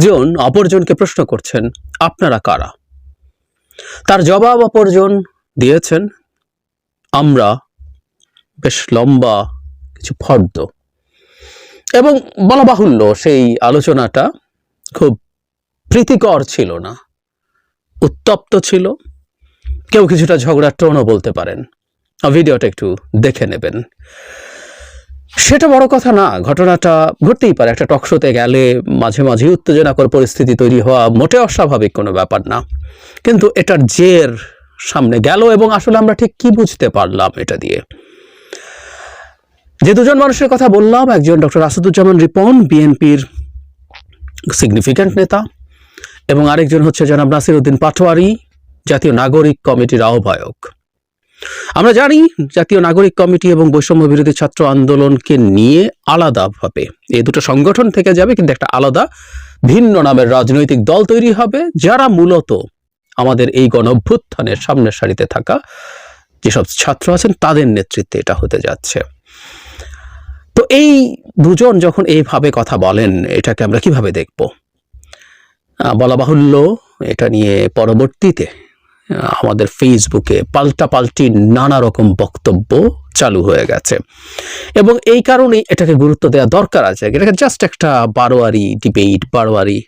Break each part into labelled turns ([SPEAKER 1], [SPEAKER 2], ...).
[SPEAKER 1] একজন অপরজনকে প্রশ্ন করছেন, আপনারা কারা? তার জবাব অপরজন দিয়েছেন, আমরা বেশ লম্বা, কিছু ফর্দ। এবং বলা বাহুল্য সেই আলোচনাটা খুব প্রীতিকর ছিল না। উত্তপ্ত ছিল। কেউ কিছুটা ঝগড়ার টোনও বলতে পারেন। ভিডিওটা একটু দেখে নেবেন। সেটা বড় কথা না, ঘটনাটা ঘটতেই পারে। একটা টকশোতে গেলে মাঝে মাঝে উত্তেজনাকর পরিস্থিতি তৈরি হওয়া মোটে অস্বাভাবিক কোনো ব্যাপার না। কিন্তু এটার জের সামনে গেল এবং আসলে আমরা ঠিক কি বুঝতে পারলাম এটা দিয়ে। যে দুজন মানুষের কথা বললাম, একজন ডক্টর আসাদুজ্জামান রিপন, বিএনপির সিগনিফিক্যান্ট নেতা, এবং আরেকজন হচ্ছে জনাব নাসির উদ্দিন পাটোয়ারি, জাতীয় নাগরিক কমিটির আহ্বায়ক। আমরা জানি জাতীয় নাগরিক কমিটি এবং বৈষম্য বিরোধী ছাত্র আন্দোলনকে নিয়ে আলাদাভাবে এই দুটো সংগঠন থেকে যাবে, কিন্তু একটা আলাদা, ভিন্ন নামের রাজনৈতিক দল তৈরি হবে, যারা মূলত আমাদের এই গণভ্যুত্থানের সামনের সারিতে থাকা যেসব ছাত্র আছেন, তাদের নেতৃত্বে এটা হতে যাচ্ছে। তো এই দুজন যখন এইভাবে কথা বলেন, এটাকে আমরা কীভাবে দেখব? বলা বাহুল্য, এটা নিয়ে পরবর্তীতে আমাদের ফেসবুকে পাল্টাপাল্টি নানা রকম বক্তব্য চালু হয়ে গেছে। এবং এই কারণেই এটাকে গুরুত্ব দেওয়া দরকার আছে। এটাকে জাস্ট একটা বারোয়ারি ডিবেট বারোয়ারি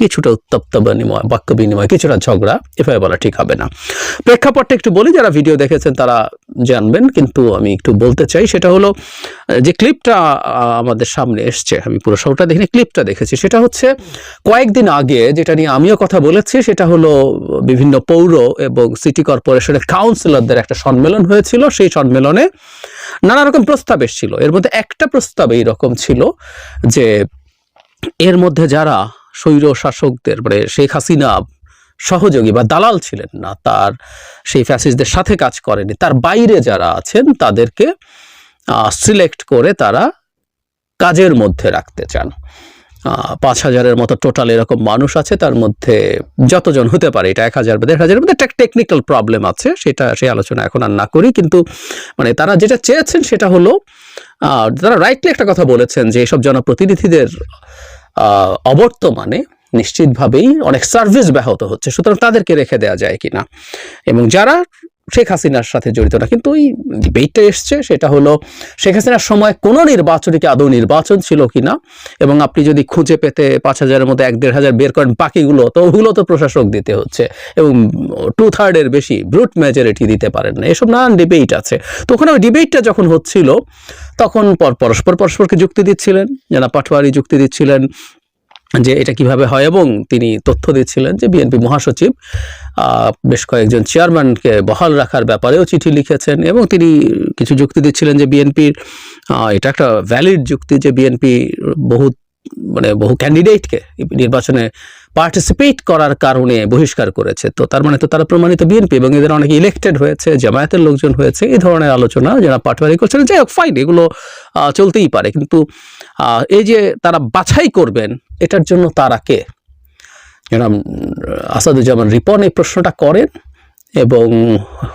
[SPEAKER 1] কিছুটা উত্তপ্ত বিনিময়, বাক্য বিনিময়, কিছুটা ঝগড়া, এভাবে বলা ঠিক হবে না। প্রেক্ষাপটটা একটু বলি, যারা ভিডিও দেখেছেন তারা জানবেন, কিন্তু আমি একটু বলতে চাই, সেটা হলো, যে ক্লিপটা আমাদের সামনে এসছে, আমি পুরো শোটা দেখিনি, ক্লিপটা দেখেছি, সেটা হচ্ছে কয়েকদিন আগে যেটা নিয়ে আমিও কথা বলেছি, সেটা হলো বিভিন্ন পৌর এবং সিটি কর্পোরেশনের কাউন্সিলরদের একটা সম্মেলন হয়েছিল, সেই সম্মেলনে নানা রকম প্রস্তাব এসেছিল। এর মধ্যে একটা প্রস্তাব এইরকম ছিল যে, এর মধ্যে যারা স্বৈর শাসকদের মানে শেখ হাসিনা সহযোগী বা দালাল ছিলেন না, তার সেই ফ্যাসিস্টদের সাথে কাজ করেনি। তার বাইরে যারা আছেন, তাদেরকে সিলেক্ট করে তারা কাজের মধ্যে রাখতে চান। পাঁচ হাজারের মতো টোটাল এরকম মানুষ আছে, তার মধ্যে যতজন হতে পারে, এটা এক হাজার বা দেড় হাজারের মধ্যে একটা টেকনিক্যাল প্রবলেম আছে, সেটা সেই আলোচনা এখন আর না করি, কিন্তু মানে তারা যেটা চেয়েছেন সেটা হলো তারা রাইটলি একটা কথা বলেছেন যে এসব জনপ্রতিনিধিদের অবর্তমানে নিশ্চিতভাবেই অনেক সার্ভিস ব্যাহত হচ্ছে। সুতরাং তাদেরকে রেখে দেওয়া যায় কিনা। এবং যারা শেখ হাসিনার সাথে জড়িত না। কিন্তু ওই ডিবেটটা এসছে, সেটা হলো শেখ হাসিনার সময় কোনো নির্বাচনী কি আদৌ নির্বাচন ছিল কি না? এবং আপনি যদি খুঁজে পেতে পাঁচ হাজারের মধ্যে এক দেড় হাজার বের করেন বাকিগুলো, তো ওগুলো তো প্রশাসক দিতে হচ্ছে। এবং টু থার্ডের বেশি ব্রুট মেজরিটি দিতে পারেন না। এসব নানান ডিবেট আছে। তো ওখানে ওই ডিবেটটা যখন হচ্ছিল, তখন পর, পরস্পর পরস্পরকে যুক্তি দিচ্ছিলেন। যারা পাটোয়ারি যুক্তি দিচ্ছিলেন। যে এটা কীভাবে হয় এবং তিনি তথ্য দিচ্ছিলেন যে বিএনপি মহাসচিব বেশ কয়েকজন চেয়ারম্যানকে বহাল রাখার ব্যাপারেও চিঠি লিখেছেন এবং তিনি কিছু যুক্তি দিচ্ছিলেন যে বিএনপির এটা একটা ভ্যালিড যুক্তি যে বিএনপি বহু মানে বহু ক্যান্ডিডেটকে নির্বাচনে পার্টিসিপেট করার কারণে বহিষ্কার করেছে। তো তার মানে তো তারা প্রমাণিত বিএনপি এবং এদের অনেকে ইলেক্টেড হয়েছে, জামায়াতের লোকজন হয়েছে, এই ধরনের আলোচনা যারা পাটওয়ারি করছেন, যাই হোক ফাইন এগুলো চলতেই পারে। কিন্তু এই যে তারা বাছাই করবেন, এটার জন্য তারা কে? জনাব আসাদুজ্জামান রিপন এই প্রশ্নটা করেন এবং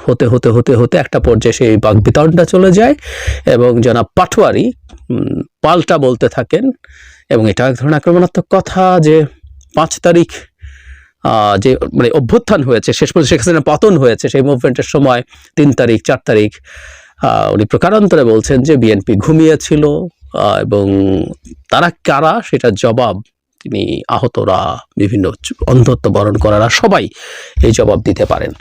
[SPEAKER 1] হতে হতে হতে হতে একটা পর্যায়ে সেই বাঘ বিতরণটা চলে যায় এবং জনাব পাটোয়ারি পাল্টা বলতে থাকেন এবং এটা এক ধরনের আক্রমণাত্মক কথা যে পাঁচ তারিখ যে মানে অভ্যুত্থান হয়েছে, শেষ পর্যন্ত শেখ পতন হয়েছে, সেই মুভমেন্টের সময়, তিন তারিখ, চার তারিখ উনি প্রকারান্তরে বলছেন যে বিএনপি ঘুমিয়েছিল এবং তারা কারা সেটার জবাব তিনি আহতরা বিভিন্ন অন্ধত্ব বরণ করারা সবাই এই জবাব দিতে পারেন।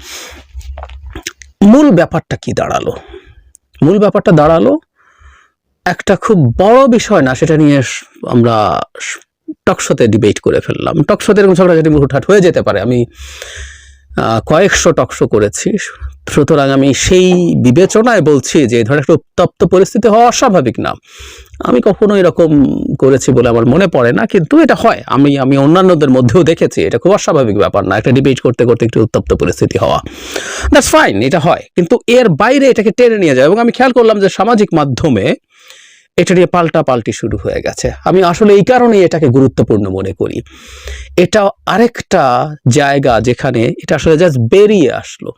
[SPEAKER 1] মূল ব্যাপারটা কি দাঁড়াল? মূল ব্যাপারটা দাঁড়াল একটা খুব বড় বিষয় না, সেটা নিয়ে আমরা টকশোতে ডিবেট করে ফেললাম। টকশোতে এরকম ঝগড়াঝাটি হুটহাট হয়ে যেতে পারে, আমি কয়েকশো টকশো করেছি। সুতরাং আমি সেই বিবেচনায় বলছি যে ধরনের একটা উত্তপ্ত পরিস্থিতি হওয়া অস্বাভাবিক না। আমি কখনো এরকম করেছি বলে আমার মনে পড়ে না, কিন্তু এটা হয়। আমি আমি অন্যান্যদের মধ্যেও দেখেছি, এটা খুব অস্বাভাবিক ব্যাপার না। একটা ডিবেট করতে করতে একটু উত্তপ্ত পরিস্থিতি হওয়া। দ্যাটস ফাইন এটা হয়। কিন্তু এর বাইরে এটাকে টেনে নিয়ে যায় এবং আমি খেয়াল করলাম যে সামাজিক মাধ্যমে এটা নিয়ে পাল্টা পাল্টি শুরু হয়ে গেছে। আমি আসলে এই কারণেই এটাকে গুরুত্বপূর্ণ মনে করি। এটা আরেকটা জায়গা যেখানে এটা আসলে জাস্ট বেরিয়ে আসলো।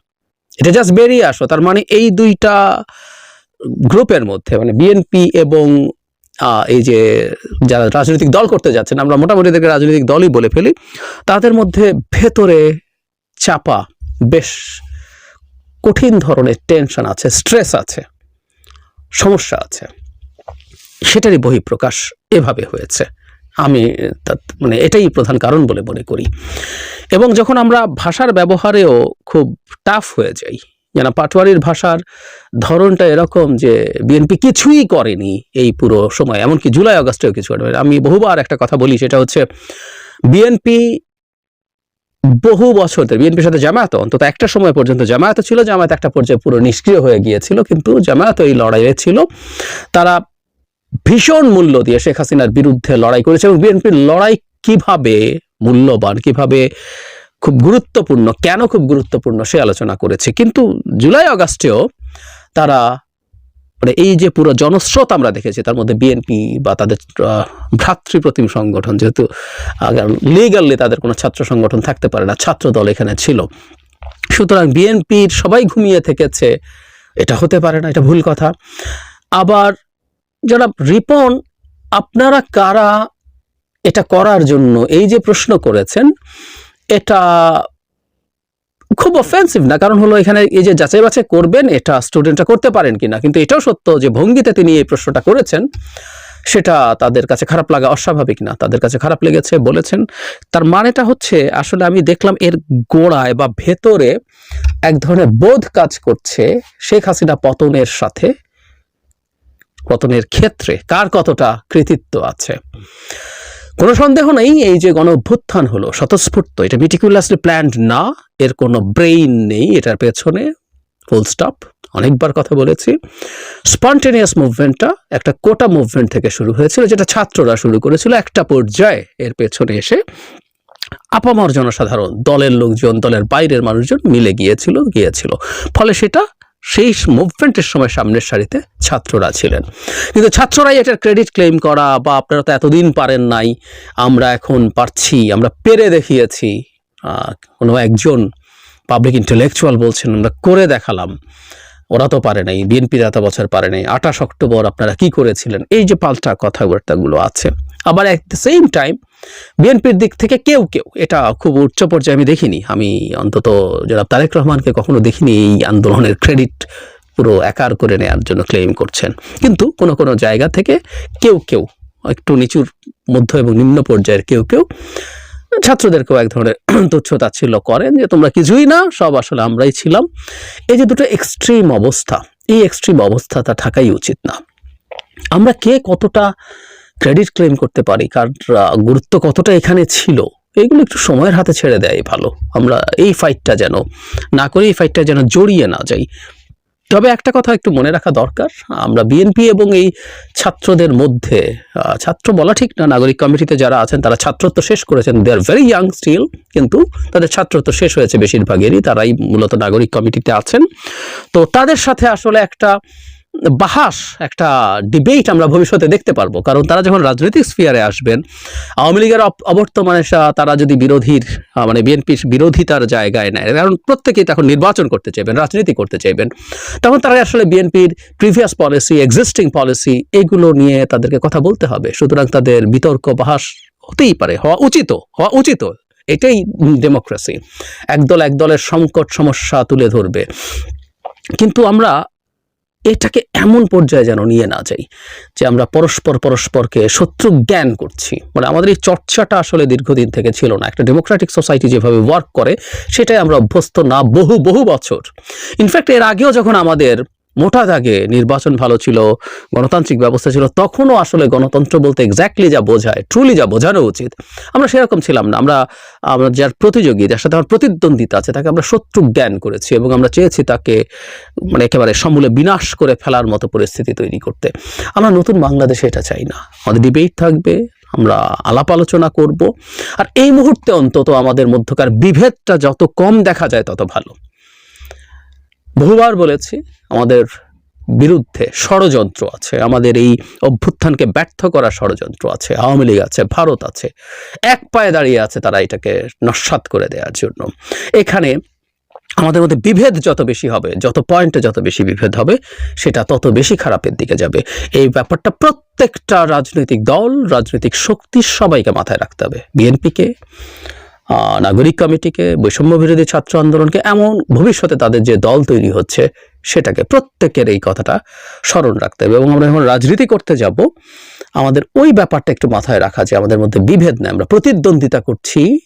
[SPEAKER 1] এটা জাস্ট বেরিয়ে আসলো, তার মানে এই দুইটা গ্রুপের মধ্যে মানে বিএনপি এবং এই যে যারা রাজনৈতিক দল করতে যাচ্ছেন, আমরা মোটামুটি থেকে রাজনৈতিক দলই বলে ফেলি, তাদের মধ্যে ভেতরে চাপা, বেশ কঠিন ধরনের টেনশন আছে স্ট্রেস আছে, সমস্যা আছে। সেটারই বহিঃপ্রকাশ এভাবে হয়েছে। আমি মানে এটাই প্রধান কারণ বলে মনে করি। এবং যখন আমরা ভাষার ব্যবহারেও খুব টাফ হয়ে যাই যেন পাটোয়ারির ভাষার ধরনটা এরকম যে বিএনপি কিছুই করেনি এই পুরো সময়, এমনকি জুলাই আগস্টেও কিছু আমি বহুবার একটা কথা বলি, সেটা হচ্ছে বিএনপি বহু বছর ধরে বিএনপির সাথে জামায়াত অন্তত একটা সময় পর্যন্ত জামায়াত ছিল, জামায়াত একটা পর্যায়ে পুরো নিষ্ক্রিয় হয়ে গিয়েছিল, কিন্তু জামায়াত এই লড়াইয়ে ছিল। তারা ভীষণ মূল্য দিয়ে শেখ হাসিনার বিরুদ্ধে লড়াই করেছে এবং বিএনপির লড়াই কীভাবে মূল্যবান, কীভাবে খুব গুরুত্বপূর্ণ, কেন খুব গুরুত্বপূর্ণ সে আলোচনা করেছে। কিন্তু জুলাই আগস্টেও তারা মানে এই যে পুরো জনস্রোত আমরা দেখেছি, তার মধ্যে বিএনপি বা তাদের ভ্রাতৃপ্রতিম সংগঠন যেহেতু লিগালি তাদের কোনো ছাত্র সংগঠন থাকতে পারে না, ছাত্র দল এখানে ছিল। সুতরাং বিএনপির সবাই ঘুমিয়ে থেকেছে, এটা হতে পারে না, এটা ভুল কথা। আবার যারা রিপন, আপনারা কারা এটা করার জন্য? এই যে প্রশ্ন করেছেন, এটা খুব অফেন্সিভ না, কারণ হলো এখানে এই যে যাচাই বাছাই করবেন, এটা স্টুডেন্টরা করতে পারেন কিনা। কিন্তু এটাও সত্য যে ভঙ্গিতে তিনি এই প্রশ্নটা করেছেন, সেটা তাদের কাছে খারাপ লাগা অস্বাভাবিক না। তাদের কাছে খারাপ লেগেছে, বলেছেন। তার মানেটা হচ্ছে, আসলে আমি দেখলাম এর গোড়ায় বা ভেতরে এক ধরনের বোধ কাজ করছে শেখ হাসিনা পতনের সাথে। পতনের ক্ষেত্রে কার কতটা কৃতিত্ব আছে? কোনো সন্দেহ নেই, এই যে গণ অভ্যুত্থান হলো, স্বতঃস্ফূর্ত, এটা মিটিকুলাসলি প্ল্যান্ড না, এর কোনো ব্রেইন নেই এটার পেছনে ফুল স্টপ অনেকবার কথা বলেছি। স্পন্টেনিয়াস মুভমেন্টটা একটা কোটা মুভমেন্ট থেকে শুরু হয়েছিল, যেটা ছাত্ররা শুরু করেছিল একটা পর্যায়ে, এর পেছনে এসে আপামর জনসাধারণ, দলের লোকজন, দলের বাইরের মানুষজন মিলে গিয়েছিল গিয়েছিল। ফলে সেটা সেই মুভমেন্টের সময় সামনের সারিতে ছাত্ররা ছিলেন। কিন্তু ছাত্ররাই এটার ক্রেডিট ক্লেম করা বা আপনারা তো এতদিন পারেন নাই, আমরা এখন পারছি, আমরা পেরে দেখিয়েছি। কোনো একজন পাবলিক ইন্টেলেকচুয়াল বলছেন, আমরা করে দেখালাম। ওরা তো পারে নাই বিএনপির এত বছর পারে নাই। আঠাশ অক্টোবর আপনারা কি করেছিলেন? এই যে পাল্টা কথাবার্তাগুলো আছে। আবার অ্যাট দ্য সেম টাইম বিএনপির দিক থেকে কেউ কেউ, এটা খুব উচ্চ পর্যায়ে আমি দেখিনি। আমি অন্তত জনাব তারেক রহমানকে কখনো দেখিনি এই আন্দোলনের ক্রেডিট পুরো একার করে নেওয়ার জন্য ক্লেম করছেন। কিন্তু কোনো কোনো জায়গা থেকে কেউ কেউ, একটু নিচুর মধ্য এবং নিম্ন পর্যায়ের কেউ কেউ, ছাত্রদেরকেও এক ধরনের তুচ্ছ তাচ্ছিল্য করেন যে, তোমরা কিছুই না, সব আসলে আমরাই ছিলাম। এই যে দুটো এক্সট্রিম অবস্থা, এই এক্সট্রিম অবস্থাটা থাকাই উচিত না। আমরা কে কতটা ক্রেডিট ক্লেম করতে পারি, কার গুরুত্ব কতটা এখানে ছিল, এগুলো একটু সময়ের হাতে ছেড়ে দেয় ভালো। আমরা এই ফাইটটা যেন, না করে এই ফাইটটা যেন জড়িয়ে না যাই। তবে একটা কথা একটু মনে রাখা দরকার, আমরা বিএনপি এবং এই ছাত্রদের মধ্যে ছাত্র বলা ঠিক না, নাগরিক কমিটিতে যারা আছেন, তারা ছাত্রত্ব শেষ করেছেন they are very young still কিন্তু তাদের ছাত্রত্ব শেষ হয়েছে বেশিরভাগেরই, তারাই মূলত নাগরিক কমিটিতে আছেন। তো তাদের সাথে আসলে একটা বাহাস একটা ডিবেট আমরা ভবিষ্যতে দেখতে পারব। কারণ তারা যখন রাজনৈতিক স্ফিয়ারে আসবেন, আওয়ামী লীগের অবর্তমানে তারা যদি বিরোধীর মানে বিএনপির বিরোধিতার জায়গায় নেয়, কারণ প্রত্যেকেই তখন নির্বাচন করতে চাইবেন, রাজনীতি করতে চাইবেন, তখন তারা আসলে বিএনপির প্রিভিয়াস পলিসি এক্সিস্টিং পলিসি এগুলো নিয়ে তাদেরকে কথা বলতে হবে। সুতরাং তাদের বিতর্ক, বাহাস হতেই পারে, হওয়া উচিত হওয়া উচিত। এটাই ডেমোক্রেসি একদল একদলের সংকট, সমস্যা তুলে ধরবে। কিন্তু আমরা এটাকে এমন পর্যায়ে যেন নিয়ে না যাই যে আমরা পরস্পর পরস্পরকে শত্রু জ্ঞান করছি। মানে আমাদের এই চর্চাটা আসলে দীর্ঘদিন থেকে ছিল না। একটা ডেমোক্রেটিক সোসাইটি যেভাবে ওয়ার্ক করে, সেটাই আমরা অভ্যস্ত না বহু বহু বছর। ইনফ্যাক্ট এর আগেও যখন আমাদের মোটা দাগে নির্বাচন ভালো ছিল, গণতান্ত্রিক ব্যবস্থা ছিল, তখনও আসলে গণতন্ত্র বলতে এক্স্যাক্টলি যা বোঝায় ট্রুলি যা বোঝানো উচিত। আমরা সেরকম ছিলাম না, আমরা আমরা যার প্রতিযোগী, যার সাথে আমার প্রতিদ্বন্দ্বিতা আছে, তাকে আমরা শত্রু জ্ঞান করেছি এবং আমরা চেয়েছি তাকে মানে একেবারে সমূলে বিনাশ করে ফেলার মতো পরিস্থিতি তৈরি করতে। আমরা নতুন বাংলাদেশে এটা চাই না। আমাদের ডিবেট থাকবে, আমরা আলাপ আলোচনা করব, আর এই মুহূর্তে অন্তত আমাদের মধ্যকার বিভেদটা যত কম দেখা যায় তত ভালো। বহুবার বলেছি আমাদের বিরুদ্ধে ষড়যন্ত্র আছে, আমাদের এই অভ্যুত্থানকে ব্যর্থ করা ষড়যন্ত্র আছে, আওয়ামী লীগ আছে, ভারত আছে, এক পায়ে দাঁড়িয়ে আছে তারা এটাকে নস্বাত করে দেওয়ার জন্য। এখানে আমাদের মধ্যে বিভেদ যত বেশি হবে, যত পয়েন্টে যত বেশি বিভেদ হবে, সেটা তত বেশি খারাপের দিকে যাবে। এই ব্যাপারটা প্রত্যেকটা রাজনৈতিক দল, রাজনৈতিক শক্তি সবাইকে মাথায় রাখতে হবে। বিএনপিকে নাগরিক কমিটিকে বৈষম্য বিরোধী ছাত্র আন্দোলনকে, এমন ভবিষ্যতে তাদের যে দল তৈরি হচ্ছে সেটাকে প্রত্যেকের এই কথাটা স্মরণ রাখতে হবে। এবং আমরা যখন রাজনীতি করতে যাব, আমাদের ওই ব্যাপারটা একটু মাথায় রাখা যে আমাদের মধ্যে বিভেদ নেই। আমরা প্রতিদ্বন্দ্বিতা করছি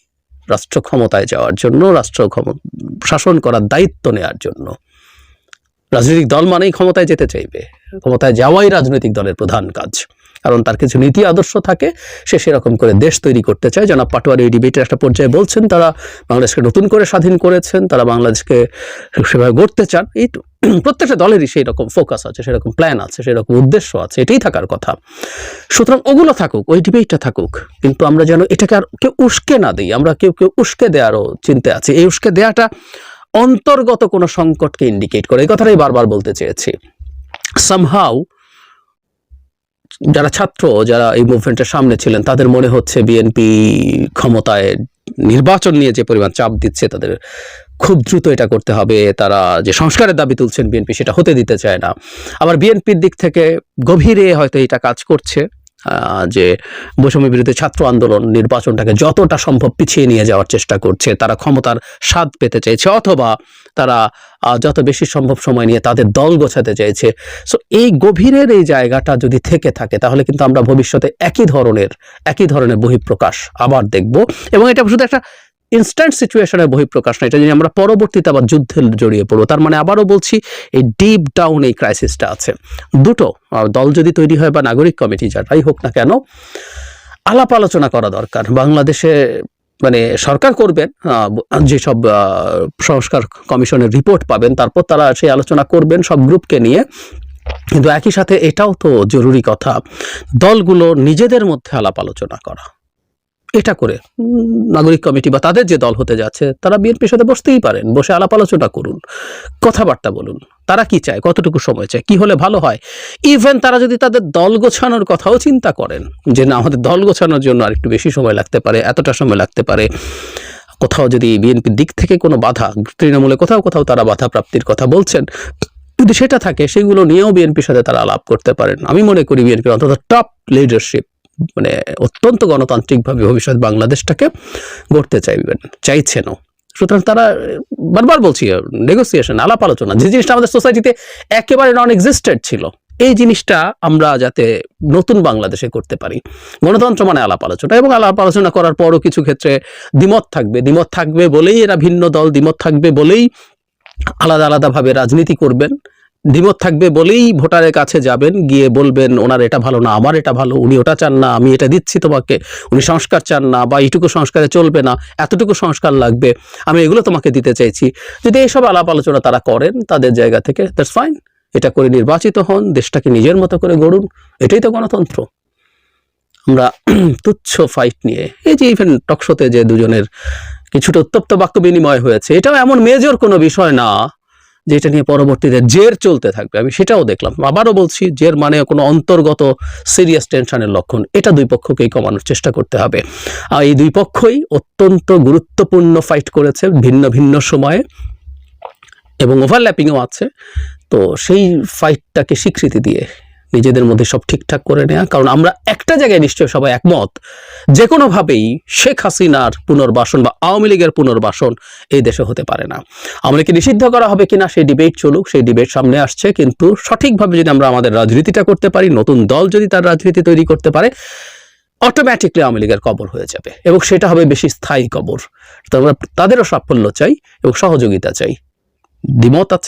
[SPEAKER 1] রাষ্ট্র ক্ষমতায় যাওয়ার জন্য, রাষ্ট্র শাসন করার দায়িত্ব নেওয়ার জন্য। রাজনৈতিক দল মানেই ক্ষমতায় যেতে চাইবে। ক্ষমতায় যাওয়াই রাজনৈতিক দলের প্রধান কাজ। কারণ তার কিছু নীতি আদর্শ থাকে, সে সেরকম করে দেশ তৈরি করতে চায়। জনাব পাটোয়ারি এই ডিবেটের একটা পর্যায়ে বলছেন, তারা বাংলাদেশকে নতুন করে স্বাধীন করেছেন, তারা বাংলাদেশকে সেভাবে গড়তে চান। এই তো প্রত্যেকটা দলেরই সেই রকম ফোকাস আছে সেরকম প্ল্যান আছে সেরকম উদ্দেশ্য আছে, এটাই থাকার কথা। সুতরাং ওগুলো থাকুক, ওই ডিবেটটা থাকুক, কিন্তু আমরা যেন এটাকে আর কেউ উস্কে না দিই, আমরা কেউ কেউ উস্কে দেওয়ারও চিন্তা আছে। এই উস্কে দেওয়াটা অন্তর্গত কোনো সংকটকে ইন্ডিকেট করে। এই কথাটাই বারবার বলতে চেয়েছি। সামহাউ যারা ছাত্র, যারা এই মুভমেন্টের সামনে ছিলেন, তাদের মনে হচ্ছে বিএনপি ক্ষমতায় নির্বাচন নিয়ে যে পরিমাণ চাপ দিচ্ছে, তাদের খুব দ্রুত এটা করতে হবে, তারা যে সংস্কারের দাবি তুলছেন বিএনপি সেটা হতে দিতে চায় না। আবার বিএনপির দিক থেকে গভীরে হয়তো এটা কাজ করছে যে বৈষম্য বিরোধী ছাত্র আন্দোলন নির্বাচনটাকে যতটা সম্ভব পিছিয়ে নিয়ে যাওয়ার চেষ্টা করছে, তারা ক্ষমতার স্বাদ পেতে চাইছে, অথবা তারা যত বেশি সম্ভব সময় নিয়ে তাদের দল গোছাতে চাইছে। সো এই গভীরের এই জায়গাটা যদি থেকে থাকে, তাহলে কিন্তু আমরা ভবিষ্যতে একই ধরনের একই ধরনের বহিঃপ্রকাশ আবার দেখব। এবং এটা শুধু একটা ইনস্ট্যান্ট সিচুয়েশনের বহিঃপ্রকাশ না, এটা যদি আমরা পরবর্তীতে আবার যুদ্ধে জড়িয়ে পড়ব, তার মানে আবারও বলছি, এই ডিপ ডাউন এই ক্রাইসিসটা আছে। দুটো দল যদি তৈরি হয় বা নাগরিক কমিটি, যারাই হোক না কেন, আলাপ আলোচনা করা দরকার। বাংলাদেশে মানে সরকার করবেন যেসব সংস্কার কমিশনের রিপোর্ট পাবেন, তারপর তারা সেই আলোচনা করবেন সব গ্রুপকে নিয়ে। কিন্তু একই সাথে এটাও তো জরুরি কথা, দলগুলো নিজেদের মধ্যে আলাপ আলোচনা করা। এটা করে, নাগরিক কমিটি বা তাদের যে দল হতে যাচ্ছে, তারা বিএনপির সাথে বসতেই পারেন, বসে আলাপ আলোচনা করুন, কথাবার্তা বলুন। তারা কি চায়, কতটুকু সময় চায়, কি হলে ভালো হয়? ইভেন তারা যদি তাদের দল গোছানোর কথাও চিন্তা করেন, যে না, আমাদের দল গোছানোর জন্য আর একটু বেশি সময় লাগতে পারে, এতটা সময় লাগতে পারে, কোথাও যদি বিএনপির দিক থেকে কোনো বাধা, তৃণমূলে কোথাও কোথাও তারা বাধা প্রাপ্তির কথা বলছেন, যদি সেটা থাকে, সেগুলো নিয়েও বিএনপির সাথে তারা আলাপ করতে পারেন। আমি মনে করি বিএনপির অন্তত টপ লিডারশিপ মানে অত্যন্ত গণতান্ত্রিকভাবে ভবিষ্যৎ বাংলাদেশটাকে গড়তে চাইবেন, চাইছেনও। সুতরাং তারা, বারবার বলছি নেগোসিয়েশন আলাপ আলোচনা, যে জিনিসটা আমাদের সোসাইটিতে একেবারে নন এক্সিস্টেড ছিল, এই জিনিসটা আমরা যাতে নতুন বাংলাদেশে করতে পারি। গণতন্ত্র মানে আলাপ আলোচনা এবং আলাপ আলোচনা করার পরও কিছু ক্ষেত্রে দ্বিমত থাকবে। দ্বিমত থাকবে বলেই এরা ভিন্ন দল, দ্বিমত থাকবে বলেই আলাদা আলাদাভাবে রাজনীতি করবেন। দ্বিমত থাকবে বলেই ভোটারের কাছে যাবেন, গিয়ে বলবেন, ওনার এটা ভালো না, আমার এটা ভালো, উনি ওটা চান না, আমি এটা দিচ্ছি তোমাকে, উনি সংস্কার চান না, বা এইটুকু সংস্কারে চলবে না, এতটুকু সংস্কার লাগবে, আমি এগুলো তোমাকে দিতে চাইছি। যদি এইসব আলাপ আলোচনা তারা করেন, তাদের জায়গা থেকে দ্যাটস ফাইন এটা করে নির্বাচিত হন, দেশটাকে নিজের মতো করে গড়ুন, এটাই তো গণতন্ত্র। আমরা তুচ্ছ ফাইট নিয়ে, এই যে ইভেন টকশোতে যে দুজনের কিছুটা উত্তপ্ত বাক্য বিনিময় হয়েছে, এটাও এমন মেজর কোনো বিষয় না। যেটা নিয়ে পরবর্তীতে জের চলতে থাকবে, আমি সেটাও দেখলাম। আবারও বলছি, জের মানে কোনো অন্তর্গত সিরিয়াস টেনশনের লক্ষণ, এটা দুই পক্ষকেই কমানোর চেষ্টা করতে হবে। আর এই দুই পক্ষই অত্যন্ত গুরুত্বপূর্ণ ফাইট করেছে ভিন্ন ভিন্ন সময়ে এবং ওভারল্যাপিংও আছে, তো সেই ফাইটটাকে স্বীকৃতি দিয়ে নিজেদের মধ্যে সব ঠিকঠাক করে নেওয়া কারণ আমরা একটা জায়গায় নিশ্চয়ই সবাই একমত যে কোনোভাবেই শেখ হাসিনার পুনর্বাসন বা আওয়ামী লীগের পুনর্বাসন এই দেশে হতে পারে না। আওয়ামী লীগকে নিষিদ্ধ করা হবে কিনা সেই ডিবেট চলুক, সেই ডিবেট সামনে আসছে, কিন্তু সঠিকভাবে যদি আমরা আমাদের রাজনীতিটা করতে পারি, নতুন দল যদি তার রাজনীতি তৈরি করতে পারে অটোমেটিকলি আওয়ামী লীগের কবর হয়ে যাবে এবং সেটা হবে বেশি স্থায়ী কবর। আমরা তাদেরও সাফল্য চাই এবং সহযোগিতা চাই। দ্বিমত আছে।